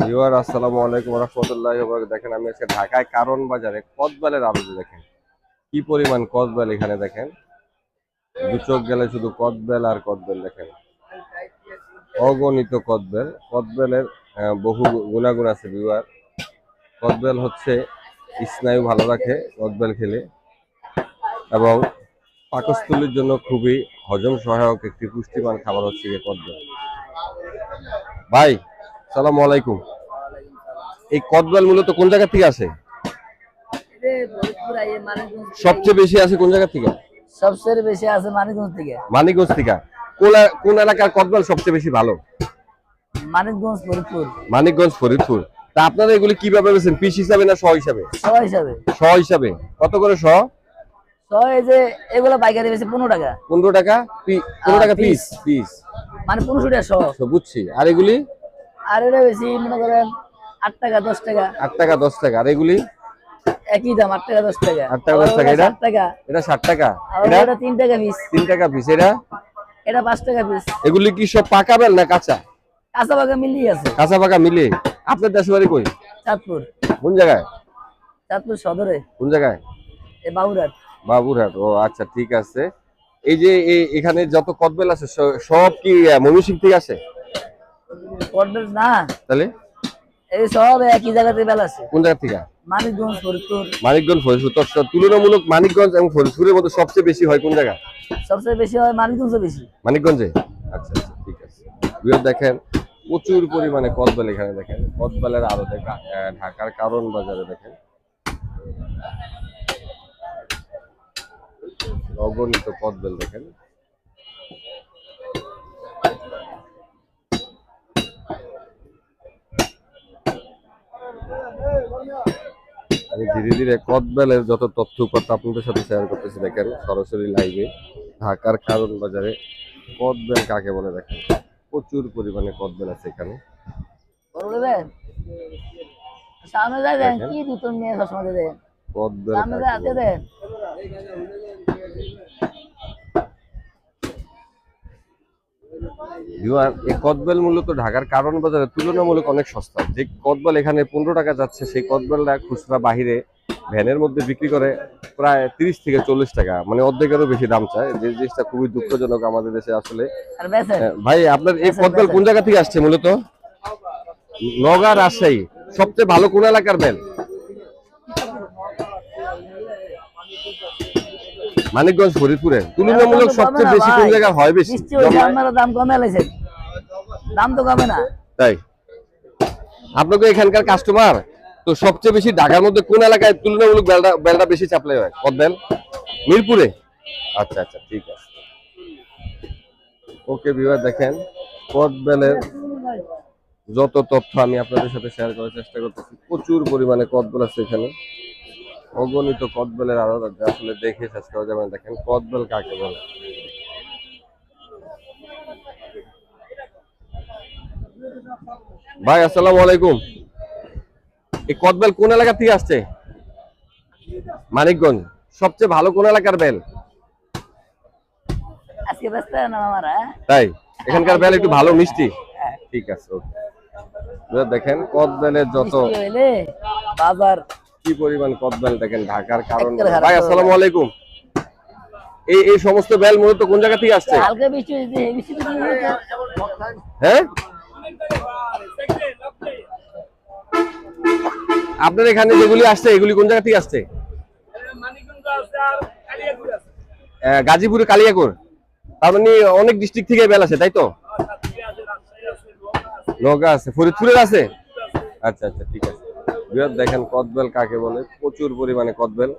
Viewer, আসসালামু আলাইকুম রহমতুল্লাহ দেখেন, আমি আজকে ঢাকায় কারণ বাজারে কদবেলের আরজে দেখেন, কি পরিমাণ কদবেল এখানে দেখেন? দু চোখ গেলে শুধু কদবেল আর কদবেল দেখেন। অগণিত কদবেল। কদবেলের বহু গুণাগুণ আছে ভিউয়ার। কদবেল হচ্ছে স্নায়ু ভালো রাখে কদবেল খেলে এবং পাকস্থলীর জন্য খুবই হজম সহায়ক একটি পুষ্টিমান খাবার হচ্ছে কদবেল। ভাই সালামু আলাইকুম। এই কদবেল মূলত কোন জায়গা থেকে আসে? সবচেয়ে বেশি আসে কোন জায়গা থেকে? সবচেয়ে বেশি আছে মানিকগঞ্জ থেকে। মানিকগঞ্জ থেকে। কোন এলাকার কদবেল সবচেয়ে বেশি ভালো? মানিকগঞ্জ ফরিদপুর। মানিকগঞ্জ ফরিদপুর। তা আপনারা এগুলি কীভাবে বেছেন? পিস হিসাবে না শ হিসাবে? সহ হিসাবে। শ হিসাবে। কত করে শ এই যে এগুলো পাইকারি বেশি পনেরো টাকা। পনেরো টাকা পি- পনেরো টাকা পিস। পিস মানে পনেরোশো টাকা সহ বুঝছি। আর এগুলি? আর এটা বেশি মনে করেন আট টাকা দশ টাকা। আট টাকা দশ টাকা। আর এগুলি? একই দাম আট টাকা দশ টাকা। আট টাকা, দশ টাকা, এটা? টাকা। এটা ষাট টাকা। এটা? তিন টাকা পিস তিন টাকা পিস এটা? এটা পাঁচ টাকা পিস এগুলি কি সব পাকা বেল না কাঁচা? কাঁচা পাকা মিলিয়ে আছে। কাঁচা পাকা মিলে আপনার দেশের বাড়ি কই? চাঁদপুর। কোন জায়গায়? চাঁদপুর সদরে। কোন জায়গায়? এ বাবুরাট বাবুরহাট। ও আচ্ছা ঠিক আছে। এই যে এখানে যত কদবেল আছে সব কি মনুষিক থেকে আসে? কর্ডের না? তাহলে? এই সব একই জায়গাতে বেলা আছে। কোন জায়গা থেকে? মানিকগঞ্জ ফরিদপুর। মানিকগঞ্জ ফরিদপুর। তো তুলনামূলক মানিকগঞ্জ এবং ফরিদপুরের মধ্যে সবচেয়ে বেশি হয় কোন জায়গা? সবচেয়ে বেশি হয় মানিকগঞ্জে বেশি। মানিকগঞ্জে? আচ্ছা আচ্ছা ঠিক আছে। বিরোধ দেখেন প্রচুর পরিমাণে কদবেল এখানে দেখেন। কদবেলের আরও দেখা ঢাকার কারণ বাজারে দেখেন। অগণিত কদবেল দেখেন। আমি ধীরে ধীরে কদবেলের যত তথ্য উপাত্ত আপনাদের সাথে শেয়ার করতেছি দেখেন সরাসরি লাইভে ঢাকার কারণ বাজারে কদবেল কাকে বলে দেখেন? প্রচুর পরিমাণে কদবেল আছে এখানে। সামনে দেন কি দুটো নিয়ে সবসময় দেন? কদবেল সামনে কাকে যায় হাতে বলে। দেন ভিউয়ার এই কদবেল মূলত ঢাকার কারণ বাজারে তুলনামূলক অনেক সস্তা। যে কদবেল এখানে পনেরো টাকা যাচ্ছে সেই কদবেলটা খুচরা বাহিরে ভ্যানের মধ্যে বিক্রি করে প্রায় তিরিশ থেকে চল্লিশ টাকা মানে অর্ধেকেরও বেশি দাম চায়। যে জিনিসটা খুবই দুঃখজনক আমাদের দেশে আসলে। আর ভাই আপনার এই কদবেল কোন জায়গা থেকে আসছে মূলত? নগা রাজশাহী সবচেয়ে ভালো কোন এলাকার বেল মানিকগঞ্জ ফরিদপুরে। তুলনামূলক সবচেয়ে বেশি কোন জায়গায় হয় বেশি? আপনারা দাম কমে লাইছেন দাম তো কমে না। তাই? আপনাকে এখানকার কাস্টমার তো সবচেয়ে বেশি ঢাকার মধ্যে কোন এলাকায় তুলনামূলক বেলটা বেলটা বেশি চাপলাই হয়? কদবেল মিরপুরে? আচ্ছা আচ্ছা ঠিক আছে। ওকে বিভাগ দেখেন কদবেলের যত তথ্য আমি আপনাদের সাথে শেয়ার করার চেষ্টা করতেছি প্রচুর পরিমাণে কদবেল আছে এখানে। অগণিত কদবেলের আরও আসলে দেখে শেষ করা যাবে। দেখেন কদবেল কাকে বলে? ভাই আসসালামু আলাইকুম। এই কদবেল কোন এলাকা থেকে আসছে? মানিকগঞ্জ। সবচেয়ে ভালো কোন এলাকার বেল? তাই? এখানকার বেল একটু ভালো মিষ্টি? ঠিক আছে দেখেন কদবেলের যত বাজার কি পরিমাণ কদবেল দেখেন ঢাকার কারণ ভাই আসসালামু আলাইকুম। এই এই সমস্ত বেল মূলত কোন জায়গা থেকে আসছে? হ্যাঁ? আপনার এখানে যেগুলি আসছে এগুলি কোন জায়গা থেকে আসছে? গাজীপুরে কালিয়াকোর। তার মানে অনেক ডিস্ট্রিক্ট থেকে বেল আছে তাই তো? নগা আছে ফরিদপুরের আছে? আচ্ছা আচ্ছা ঠিক আছে। বৃহৎ দেখেন কদবেল কাকে বলে, প্রচুর পরিমাণে কদবেল।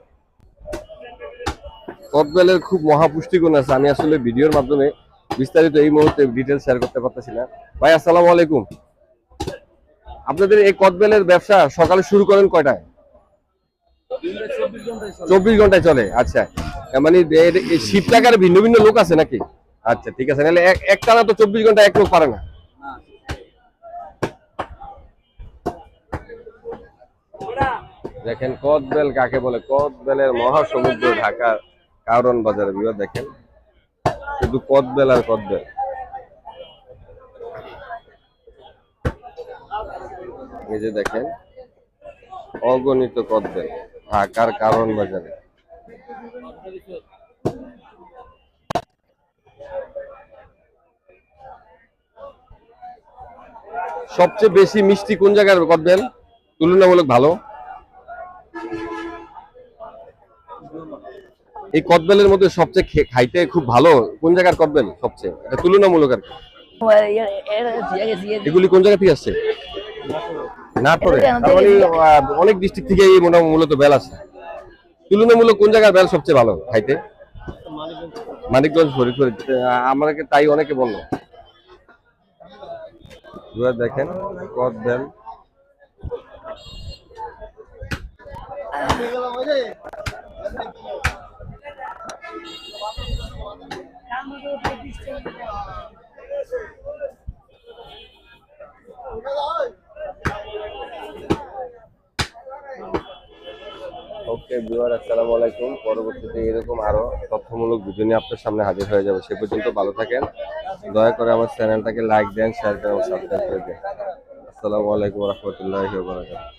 কদবেলের খুব মহাপুষ্টিগুণ আছে, আমি আসলে ভিডিওর মাধ্যমে বিস্তারিত এই মুহূর্তে ডিটেলস শেয়ার করতে পারতেছি না। ভাই, আসসালামু আলাইকুম। আপনাদের এই কদবেলের ব্যবসা সকালে শুরু করেন কয়টায়? চব্বিশ ঘন্টায় চলে আচ্ছা। মানে শীত লাগার ভিন্ন ভিন্ন লোক আছে নাকি? আচ্ছা ঠিক আছে এক- একটানা তো চব্বিশ ঘণ্টা এক লোক পারে না। দেখেন কদবেল কাকে বলে? কদবেলের মহাসমুদ্র ঢাকার কারণ বাজারে বিবাদ দেখেন। শুধু কদবেল আর কদবেল। এই যে দেখেন, অগণিত কদবেল ঢাকার কারণ বাজারে। সবচেয়ে বেশি মিষ্টি কোন জায়গার কদবেল? তুলনামূলক ভালো। এই কদবেলের মধ্যে সবচেয়ে খাইতে খুব ভালো কোন জায়গার কদবেল সবচেয়ে? তুলনামূলক আর এগুলি কোন জায়গা থেকে আসছে? নাটোরে। মানে অনেক ডিস্ট্রিক্ট থেকে এই মোটামুটি মূলত বেল আছে তুলনামূলক কোন জায়গার বেল সবচেয়ে ভালো খাইতে? মানিকগঞ্জ, ফরিদপুর। আমাকে তাই অনেকে বলল। দেখেন কদ ওকে ভিউয়ার আসসালামু আলাইকুম। পরবর্তীতে এরকম আরও তথ্যমূলক ভিডিও নিয়ে আপনার সামনে হাজির হয়ে যাবে। সে পর্যন্ত ভালো থাকেন। দয়া করে আমার চ্যানেলটাকে লাইক দেন শেয়ার করেন সাবস্ক্রাইব করে দেন। আসসালামু আলাইকুম রহমতুল্লাহি বারাকাতুহু।